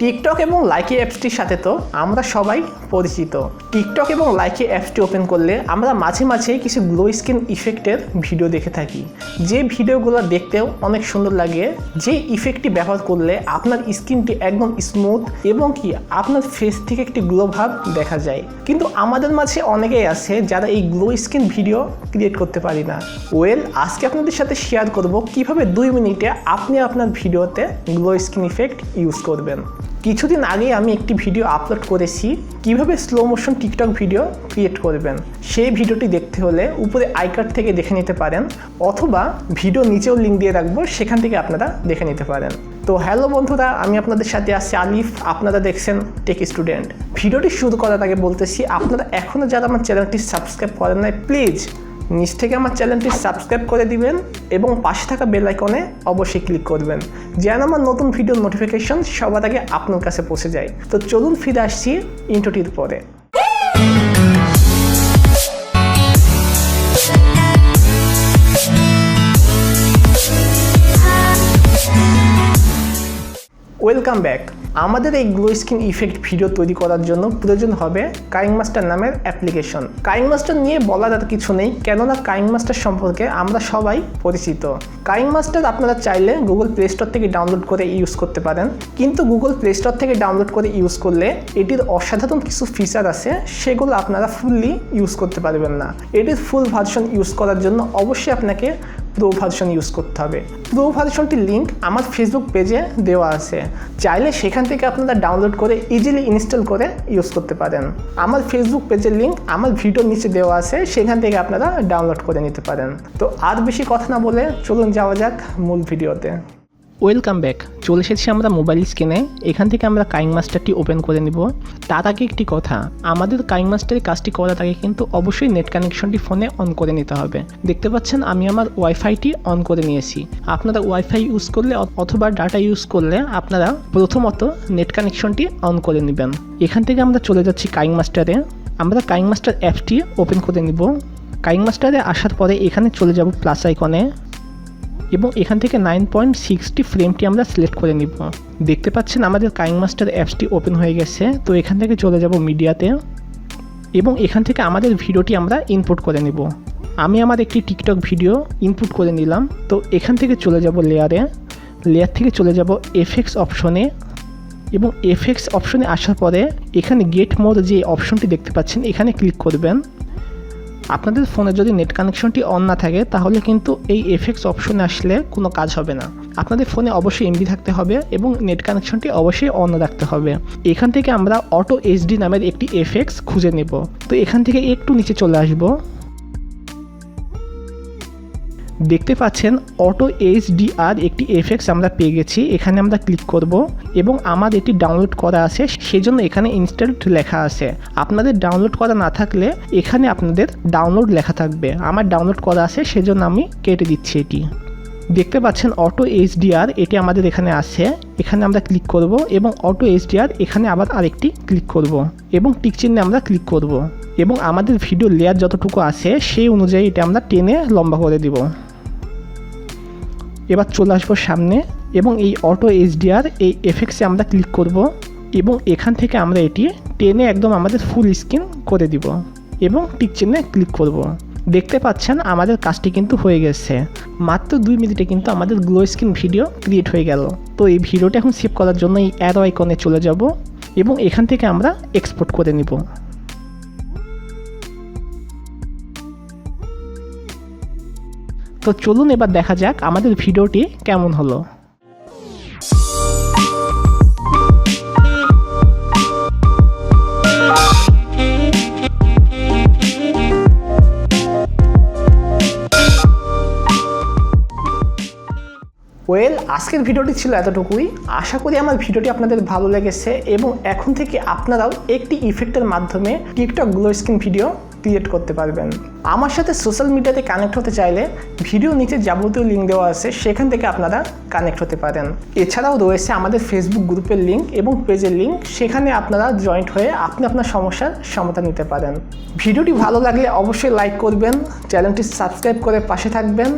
TikTok এবং Likee অ্যাপসটির সাথে তো আমরা সবাই পরিচিত। টিকটক এবং লাইকি অ্যাপসটি ওপেন করলে আমরা মাঝে মাঝে কিছু গ্লো স্কিন ইফেক্টের ভিডিও দেখে থাকি। যে ভিডিওগুলো দেখতেও অনেক সুন্দর লাগে, যে ইফেক্টটি ব্যবহার করলে আপনার স্কিনটি একদম স্মুথ এবং কি আপনার ফেস থেকে একটি গ্লো ভাব দেখা যায়। কিন্তু আমাদের মাঝে অনেকেই আছে যারা এই গ্লো স্কিন ভিডিও ক্রিয়েট করতে পারি না। ওয়েল আজকে আপনাদের সাথে শেয়ার করব কীভাবে দুই মিনিটে আপনি আপনার ভিডিওতে গ্লো স্কিন ইফেক্ট ইউজ করবেন। কিছুদিন আগে আমি একটি ভিডিও আপলোড করেছি। কীভাবে slow motion TikTok video create করবেন? সেই ভিডিওটি দেখতে হলে উপরে আইকার্ড থেকে দেখে নিতে পারেন, অথবা ভিডিও নিচেও লিঙ্ক দিয়ে রাখব, সেখান থেকে আপনারা দেখে নিতে পারেন। তো হ্যালো বন্ধুরা, আমি আপনাদের সাথে আছি আলিফ। আপনারা দেখছেন টেক স্টুডেন্ট ভিডিওটি শুরু করার আগে বলতেছি, আপনারা এখনও যারা আমার চ্যানেলটি সাবস্ক্রাইব করেন নাই প্লিজ নিচ থেকে আমার চ্যানেলটি সাবস্ক্রাইব করে দিবেন এবং পাশে থাকা বেল আইকনে অবশ্যই ক্লিক করবেন যেন আমার নতুন ভিডিওর নোটিফিকেশন সবার আগে আপনার কাছে পৌঁছে যায়। তো চলুন ফিরে আসছি ইন্টোটির পরে। ওয়েলকাম ব্যাক আমাদের এই গ্লো স্কিন ইফেক্ট ভিডিও তৈরি করার জন্য প্রয়োজন হবে কাইং মাস্টার নামের অ্যাপ্লিকেশন। কাইং মাস্টার নিয়ে বলার আর কিছু নেই, কেননা কাইং মাস্টার সম্পর্কে আমরা সবাই পরিচিত। কাইং মাস্টার আপনারা চাইলে গুগল প্লে স্টোর থেকে ডাউনলোড করে ইউজ করতে পারেন। কিন্তু গুগল প্লে স্টোর থেকে ডাউনলোড করে ইউজ করলে এটির অসাধারণ কিছু ফিচার আছে, সেগুলো আপনারা ফুললি ইউজ করতে পারবেন না। এটির ফুল ভার্সন ইউজ করার জন্য অবশ্যই আপনাকে প্রো ভার্সন ইউজ করতে হবে। প্রো ভার্সনটির লিঙ্ক আমার ফেসবুক পেজে দেওয়া আছে। চাইলে সেখান থেকে আপনারা ডাউনলোড করে ইজিলি ইনস্টল করে ইউজ করতে পারেন। আমার ফেসবুক পেজের লিঙ্ক আমার ভিডিওর নিচে দেওয়া আছে, সেখান থেকে আপনারা ডাউনলোড করে নিতে পারেন। তো আর বেশি কথা না বলে চলুন যাওয়া যাক মূল ভিডিওতে ওয়েলকাম ব্যাক চলে এসেছি আমরা মোবাইল স্ক্রিনে এখান থেকে আমরা কাইং মাস্টারটি ওপেন করে নিব। তার আগে একটি কথা, আমাদের কাইং মাস্টারের কাজটি করার আগে কিন্তু অবশ্যই নেট কানেকশনটি ফোনে অন করে নিতে হবে। দেখতে পাচ্ছেন, আমি আমার ওয়াইফাইটি অন করে নিয়েছি। আপনারা ওয়াইফাই ইউজ করলে অথবা ডাটা ইউজ করলে আপনারা প্রথমত নেট কানেকশনটি অন করে নেবেন। এখান থেকে আমরা চলে যাচ্ছি কাইং মাস্টারে আমরা কাইং মাস্টার অ্যাপটি ওপেন করে নিব। কাইং মাস্টারে আসার পরে এখানে চলে যাব প্লাস আইকনে এবং এখান থেকে নাইন পয়েন্ট সিক্সটি ফ্রেমটি আমরা সিলেক্ট করে নিব। দেখতে পাচ্ছেন আমাদের কাইং মাস্টার অ্যাপসটি ওপেন হয়ে গেছে। তো এখান থেকে চলে যাব মিডিয়াতে এবং এখান থেকে আমাদের ভিডিওটি আমরা ইনপুট করে নিব। আমি আমার একটি টিকটক ভিডিও ইনপুট করে নিলাম। তো এখান থেকে চলে যাব লেয়ারে লেয়ার থেকে চলে যাব এফএক্স অপশনে এবং এফএক্স অপশনে আসার পরে এখানে গেট মোড যে অপশনটি দেখতে পাচ্ছেন, এখানে ক্লিক করবেন। আপনাদের ফোনে যদি নেট কানেকশনটি অন না থাকে, তাহলে কিন্তু এই এফেক্টস অপশনে আসলে কোনো কাজ হবে না। আপনাদের ফোনে অবশ্যই এমবি থাকতে হবে এবং নেট কানেকশনটি অবশ্যই অন রাখতে হবে। এখান থেকে আমরা অটো এইচডি নামের একটি এফেক্টস খুঁজে নেব। তো এখান থেকে একটু নিচে চলে আসব। দেখতে পাচ্ছেন অটো এইচডিআর একটি এফেক্টস আমরা পেয়ে গেছি। এখানে আমরা ক্লিক করব এবং আমার এটি ডাউনলোড করা আছে। সেজন্য এখানে ইনস্টলড লেখা আছে। আপনাদের ডাউনলোড করা না থাকলে এখানে আপনাদের ডাউনলোড লেখা থাকবে। আমার ডাউনলোড করা আছে, সেজন্য আমি কেটে দিচ্ছি এটি। দেখতে পাচ্ছেন অটো এইচডিআর এটি আমাদের এখানে আছে। এখানে আমরা ক্লিক করব এবং অটো এইচডিআর এখানে আবার আরেকটি ক্লিক করব এবং টিক চিহ্নে আমরা ক্লিক করব এবং আমাদের ভিডিও লেয়ার যতটুকু আছে, সেই অনুযায়ী এটা আমরা টেনে লম্বা করে দিব। এবার চলে আসব সামনে এবং এই অটো এইচডিআর এই এফেক্টসে আমরা ক্লিক করব এবং এখান থেকে আমরা এটি টেনে একদম আমাদের ফুল স্ক্রিন করে দিব এবং টিক চিহ্নে ক্লিক করব। দেখতে পাচ্ছেন আমাদের কাজটি কিন্তু হয়ে গেছে। মাত্র দুই মিনিটে কিন্তু আমাদের গ্লো স্ক্রিন ভিডিও ক্রিয়েট হয়ে গেল। তো এই ভিডিওটা এখন সেভ করার জন্য এই অ্যারো আইকনে চলে যাব এবং এখান থেকে আমরা এক্সপোর্ট করে নিব। তো চলুন এবার দেখা যাক আমাদের ভিডিওটি কেমন হলো। ওয়েল আজকের ভিডিওটি ছিল এতটুকুই। আশা করি আমার ভিডিওটি আপনাদের ভালো লেগেছে এবং এখন থেকে আপনারাও একটি ইফেক্টের মাধ্যমে TikTok glow screen video create করতে পারবেন। আমার সাথে সোশ্যাল মিডিয়াতে কানেক্ট হতে চাইলে ভিডিও নিচে যাবতীয় লিঙ্ক দেওয়া আছে, সেখান থেকে আপনারা কানেক্ট হতে পারেন। এছাড়াও রয়েছে আমাদের ফেসবুক গ্রুপের লিঙ্ক এবং পেজের লিঙ্ক সেখানে আপনারা জয়েন্ট হয়ে আপনি আপনার সমস্যার সমাধান নিতে পারেন। ভিডিওটি ভালো লাগলে অবশ্যই লাইক করবেন চ্যানেলটি সাবস্ক্রাইব করে পাশে থাকবেন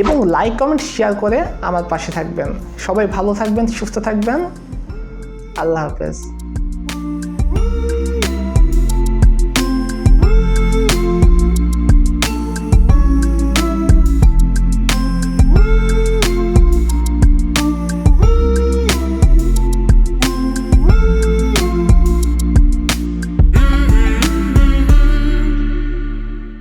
এবং লাইক কমেন্ট শেয়ার করে আমার পাশে থাকবেন। সবাই ভালো থাকবেন, সুস্থ থাকবেন। আল্লাহ হাফেজ।